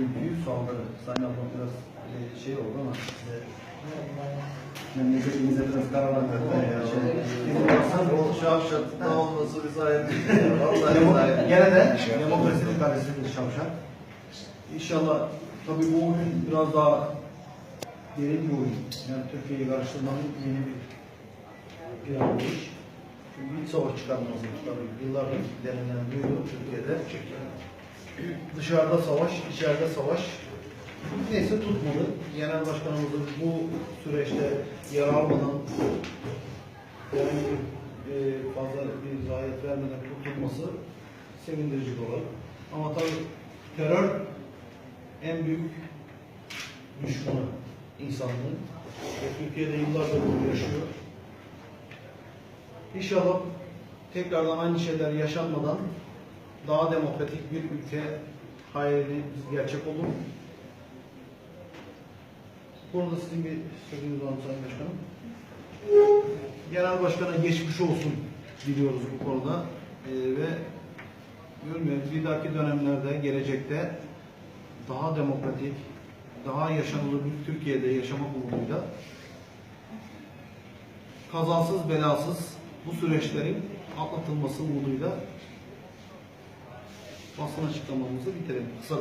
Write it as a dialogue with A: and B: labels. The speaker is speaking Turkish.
A: dünkü saldırı. Sayın ablam biraz e, şey oldu ama size memleketimize biraz verdi.
B: Sen o şavşatında olması bize ayrı bir. Vallahi bize ayrı.
A: Gene de demokrasinin kalesidir Şavşat. İnşallah tabii bu oyun biraz daha derin bir oyun. Yani Türkiye'yi karıştırmanın yeni bir planı bu iş. Çünkü iç savaş çıkarmamız tabii. Yıllardır denilen buydu Türkiye'de. Dışarıda savaş, içeride savaş. Neyse tutmadı. Genel başkanımızın bu süreçte yer almadan bir e, fazla bir zayiat vermeden kurtulması sevindirici olay. Ama tabii terör en büyük düşmanı insanlığın ve Türkiye'de yıllardır bunu yaşıyor. İnşallah tekrardan aynı şeyler yaşanmadan daha demokratik bir ülke hayaliniz gerçek olur. Burada sizin bir sözünüz var Sayın Başkanım? Genel Başkan'a geçmiş olsun diliyoruz bu konuda. Ee, ve görmüyoruz bir dahaki dönemlerde, gelecekte daha demokratik, daha yaşanılır bir Türkiye'de yaşamak umuduyla kazansız belasız bu süreçlerin atlatılması umuduyla basın açıklamamızı bitirelim. Kısa